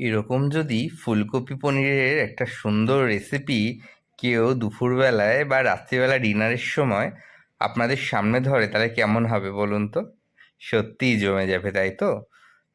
এরকম যদি ফুলকপি পনিরের একটা সুন্দর রেসিপি কেউ দুপুরবেলায় বা রাত্রিবেলা ডিনারের সময় আপনাদের সামনে ধরে, তাহলে কেমন হবে বলুন তো? সত্যিই জমে যাবে, তাই তো?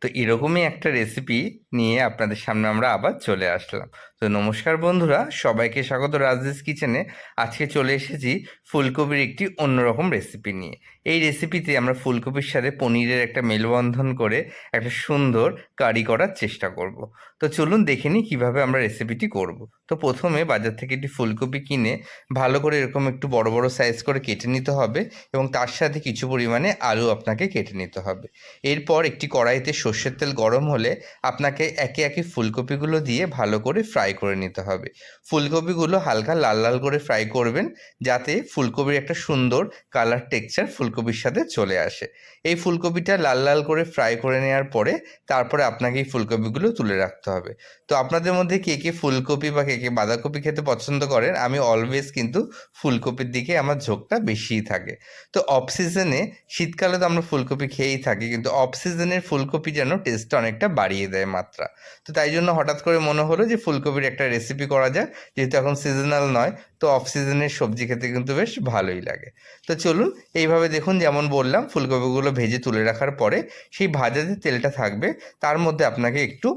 তো এরকমই একটা রেসিপি নিয়ে আপনাদের সামনে আমরা আবার চলে আসলাম। তো নমস্কার বন্ধুরা, সবাইকে স্বাগত রাজদেশ কিচেনে। আজকে চলে এসেছি ফুলকপির একটি অন্যরকম রেসিপি নিয়ে। এই রেসিপিতে আমরা ফুলকপির সাথে পনিরের একটা মেলবন্ধন করে একটা সুন্দর কারি করার চেষ্টা করব। তো চলুন দেখে নিই কীভাবে আমরা রেসিপিটি করব। তো প্রথমে বাজার থেকে একটি ফুলকপি কিনে ভালো করে এরকম একটু বড় বড় সাইজ করে কেটে নিতে হবে এবং তার সাথে কিছু পরিমাণে আলু আপনাকে কেটে নিতে হবে। এরপর একটি কড়াইতে সর্ষের তেল গরম হলে আপনাকে একে একে ফুলকপিগুলো দিয়ে ভালো করে ফ্রাই করে নিতে হবে। ফুলকপিগুলো হালকা লাল লাল করে ফ্রাই করবেন, যাতে ফুলকপির একটা সুন্দর কালার টেক্সচার ফুলকপির সাথে চলে আসে। এই ফুলকপিটা লাল লাল করে ফ্রাই করে নেওয়ার পরে তারপরে আপনাকে এই ফুলকপিগুলো তুলে রাখতে হবে। তো আপনাদের মধ্যে কে কে ফুলকপি বা কে কে বাঁধাকপি খেতে পছন্দ করেন, আমি অলওয়েজ কিন্তু ফুলকপির দিকে আমার ঝোঁকটা বেশিই থাকে। তো অফ সিজনে শীতকালে তো আমরা ফুলকপি খেয়েই থাকি, কিন্তু অফ সিজনের ফুলকপি যেন টেস্টটা অনেকটা বাড়িয়ে দেয় মাত্রা। তো তাই জন্য হঠাৎ করে মনে হলো যে ফুলকপির একটা রেসিপি করা যাক, যেহেতু এখন সিজনাল নয়, তো অফ সিজনের সবজি খেতে কিন্তু বেশ ভালোই লাগে। তো চলুন এইভাবে দেখুন, যেমন বললাম, ফুলকপিগুলো ভেজে তুলে রাখার পরে সেই ভাজা যে তেলটা থাকবে, তার মধ্যে আপনাকে একটু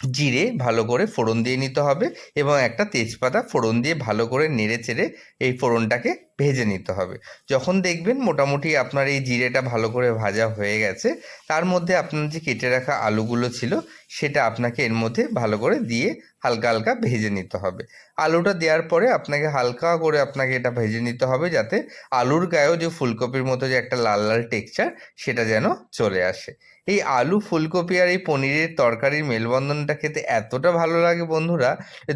জিরে ভালো করে ফোড়ন দিয়ে নিতে হবে এবং একটা তেজপাতা ফোড়ন দিয়ে ভালো করে নেড়ে চেড়ে এই ফোড়নটাকে ভেজে নিতে হবে। যখন দেখবেন মোটামুটি আপনার এই জিরেটা ভালো করে ভাজা হয়ে গেছে, তার মধ্যে আপনার যে কেটে রাখা আলুগুলো ছিল, সেটা আপনাকে এর মধ্যে ভালো করে দিয়ে হালকা হালকা ভেজে নিতে হবে। আলুটা দেওয়ার পরে আপনাকে হালকা করে আপনাকে এটা ভেজে নিতে হবে যাতে আলুর গায়েও যে ফুলকপির মতো যে একটা লাল লাল টেক্সচার সেটা যেন চলে আসে। এই আলু, ফুলকপি আর এই পনিরের তরকারির মেলবন্ধনটা খেতে এতটা ভালো লাগে বন্ধুরা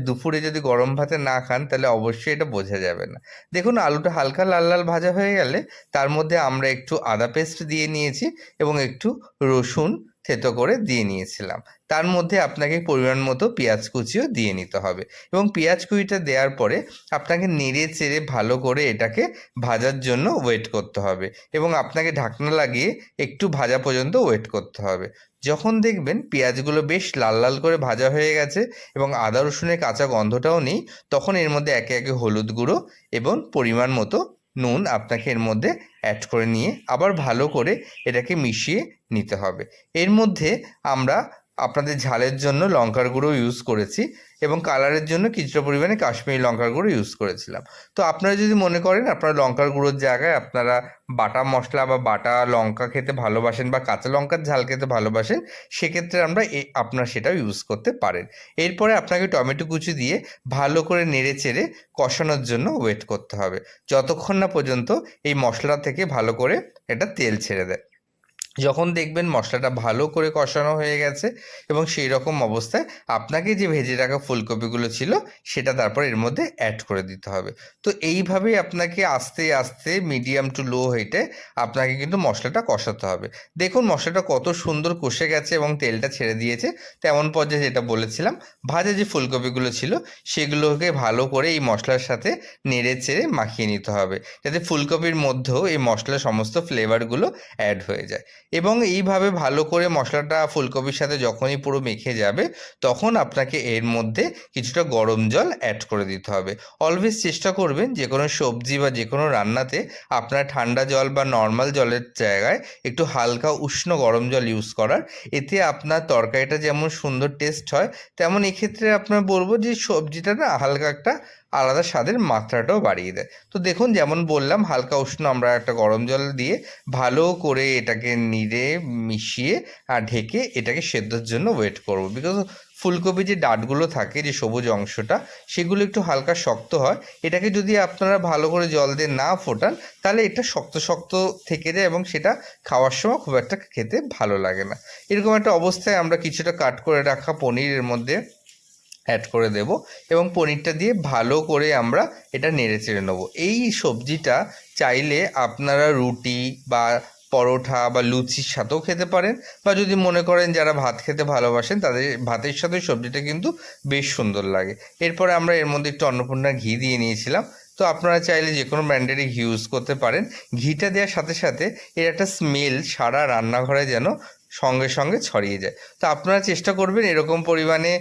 দুপুরে যদি গরম ভাতে না খান, তাহলে অবশ্যই এটা বোঝা যাবে না। দেখুন, আলুটা হালকা লাল লাল ভাজা হয়ে গেলে তার মধ্যে আমরা একটু আদা পেস্ট দিয়ে নিয়েছি এবং একটু রসুন থেতো করে দিয়ে নিয়েছিলাম। তার মধ্যে আপনাকে পরিমাণ মতো পেঁয়াজ কুচিও দিয়ে নিতে হবে এবং পেঁয়াজ কুচিটা দেওয়ার পরে আপনাকে নেড়ে চেড়ে ভালো করে এটাকে ভাজার জন্য ওয়েট করতে হবে এবং আপনাকে ঢাকনা লাগিয়ে একটু ভাজা পর্যন্ত ওয়েট করতে হবে। যখন দেখবেন পেঁয়াজগুলো বেশ লাল লাল করে ভাজা হয়ে গেছে এবং আদা রসুনের কাঁচা গন্ধটাও নেই, তখন এর মধ্যে একে একে হলুদ গুঁড়ো এবং পরিমাণ মতো নুন আপনাকে এর মধ্যে অ্যাড করে নিয়ে আবার ভালো করে এটাকে মিশিয়ে নিতে হবে। এর মধ্যে আমরা আপনাদের ঝালের জন্য লঙ্কার গুঁড়ো ইউজ করেছি এবং কালারের জন্য কিছুটা পরিমাণে কাশ্মীরি লঙ্কার গুঁড়ো ইউজ করেছিলাম। তো আপনারা যদি মনে করেন আপনারা লঙ্কার গুঁড়োর জায়গায় আপনারা বাটা মশলা বা বাটা লঙ্কা খেতে ভালোবাসেন বা কাঁচা লঙ্কার ঝাল খেতে ভালোবাসেন, সেক্ষেত্রে আমরা এ, আপনারা সেটাও ইউজ করতে পারেন। এরপরে আপনাকে টমেটো কুচি দিয়ে ভালো করে নেড়ে চেড়ে কষানোর জন্য ওয়েট করতে হবে। যতক্ষণ না পর্যন্ত এই মশলা থেকে ভালো করে এটা তেল ছেড়ে দেয়। যখন দেখবেন মশলাটা ভালো করে কষানো হয়ে গেছে এবং সেই রকম অবস্থায় আপনাকে যে ভেজে রাখা ফুলকপিগুলো ছিল, সেটা তারপর এর মধ্যে অ্যাড করে দিতে হবে। তো এইভাবেই আপনাকে আস্তে আস্তে মিডিয়াম টু লো হিটে আপনাকে কিন্তু মশলাটা কষাতে হবে। দেখুন মশলাটা কত সুন্দর কষে গেছে এবং তেলটা ছেড়ে দিয়েছে। তেমন পর্যায়ে যেটা বলেছিলাম, ভাজা যে ফুলকপিগুলো ছিল, সেগুলোকে ভালো করে এই মশলার সাথে নেড়ে চেড়ে মাখিয়ে নিতে হবে। যাতে ফুলকপির মধ্যেও এই মশলার সমস্ত ফ্লেভারগুলো অ্যাড হয়ে যায়। এবং এইভাবে ভালো করে মশলাটা ফুলকপির সাথে যখনই পুরো মেখে যাবে, তখন আপনাকে এর মধ্যে কিছুটা গরম জল অ্যাড করে দিতে হবে। অলওয়েজ চেষ্টা করবেন যে কোনো সবজি বা যে কোনো রান্নাতে আপনার ঠান্ডা জল বা নর্মাল জলের জায়গায় একটু হালকা উষ্ণ গরম জল ইউজ করার। এতে আপনার তরকারিটা যেমন সুন্দর টেস্ট হয়, তেমন এক্ষেত্রে আপনার বলব যে সবজিটা না হালকা একটা আলাদা স্বাদের মাত্রাটাও বাড়িয়ে দেয়। তো দেখুন যেমন বললাম, হালকা উষ্ণ আমরা একটা গরম জল দিয়ে ভালো করে এটাকে নিড়ে মিশিয়ে আর ঢেকে এটাকে সেদ্ধর জন্য ওয়েট করব। বিকজ ফুলকপি যে ডাঁটগুলো থাকে, যে সবুজ অংশটা, সেগুলো একটু হালকা শক্ত হয়। এটাকে যদি আপনারা ভালো করে জল দিয়ে না ফোটান, তাহলে এটা শক্ত শক্ত থেকে যায় এবং সেটা খাওয়ার সময় খুব একটা খেতে ভালো লাগে না। এরকম একটা অবস্থায় আমরা কিছুটা কাট করে রাখা পনিরের মধ্যে অ্যাড করে দেব এবং পনিরটা দিয়ে ভালো করে আমরা এটা নেড়ে চেড়ে নেব। এই সবজিটা চাইলে আপনারা রুটি বা পরোঠা বা লুচির সাথেও খেতে পারেন বা যদি মনে করেন যারা ভাত খেতে ভালোবাসেন, তাদের ভাতের সাথে সবজিটা কিন্তু বেশ সুন্দর লাগে। এরপরে আমরা এর মধ্যে একটু অন্নপূর্ণা ঘি দিয়ে নিয়েছিলাম। তো আপনারা চাইলে যে কোনো ব্র্যান্ডেরই ঘি ইউজ করতে পারেন। ঘিটা দেওয়ার সাথে সাথে এর একটা স্মেল সারা রান্নাঘরে যেন সঙ্গে সঙ্গে ছড়িয়ে যায়। তো আপনারা চেষ্টা করবেন এরকম পরিমাণে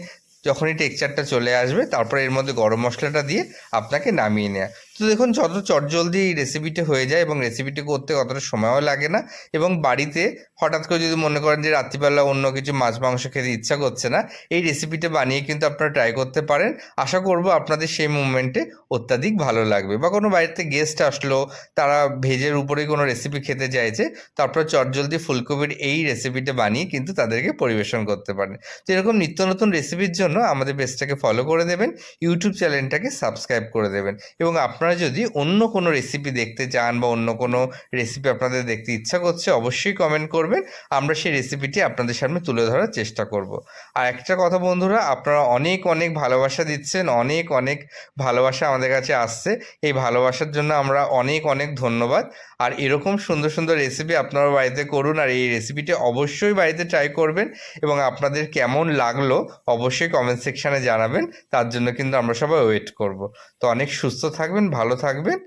যখনই টেক্সচারটা চলে আসবে, তারপরে এর মধ্যে গরম মশলাটা দিয়ে আপনাকে নামিয়ে নেওয়া তো দেখুন, যত চটজলদি এই রেসিপিটা হয়ে যায় এবং রেসিপিটি করতে অতটা সময়ও লাগে না এবং বাড়িতে হঠাৎ করে যদি মনে করেন যে রাত্রিবেলা অন্য কিছু মাছ, মাংস খেতে ইচ্ছা করছে না, এই রেসিপিটা বানিয়ে কিন্তু আপনারা ট্রাই করতে পারেন। আশা করব আপনাদের সেই মুভমেন্টে অত্যাধিক ভালো লাগবে বা কোনো বাড়িতে গেস্ট আসলো, তারা ভেজের উপরেই কোনো রেসিপি খেতে চাইছে, তারপর চটজলদি ফুলকপির এই রেসিপিটা বানিয়ে কিন্তু তাদেরকে পরিবেশন করতে পারেন। তো এরকম নিত্য নতুন রেসিপির জন্য আমাদের পেজটাকে ফলো করে দেবেন ইউটিউব চ্যানেলটাকে সাবস্ক্রাইব করে দেবেন এবং আপনারা যদি অন্য কোনো রেসিপি দেখতে চান বা অন্য কোনো রেসিপি আপনাদের দেখতে ইচ্ছা করছে, অবশ্যই কমেন্ট করবেন। আমরা সেই রেসিপিটি আপনাদের সামনে তুলে ধরার চেষ্টা করব। আর একটা কথা বন্ধুরা, আপনারা অনেক অনেক ভালোবাসা দিচ্ছেন, অনেক অনেক ভালোবাসা আমাদের কাছে আসছে। এই ভালোবাসার জন্য আমরা অনেক অনেক ধন্যবাদ। আর এরকম সুন্দর সুন্দর রেসিপি আপনারা বাড়িতে করুন আর এই রেসিপিটি অবশ্যই বাড়িতে ট্রাই করবেন এবং আপনাদের কেমন লাগল অবশ্যই কমেন্ট সেকশানে জানাবেন। তার জন্য কিন্তু আমরা সবাই ওয়েট করব। তো অনেক সুস্থ থাকবেন ভালো থাকবেন।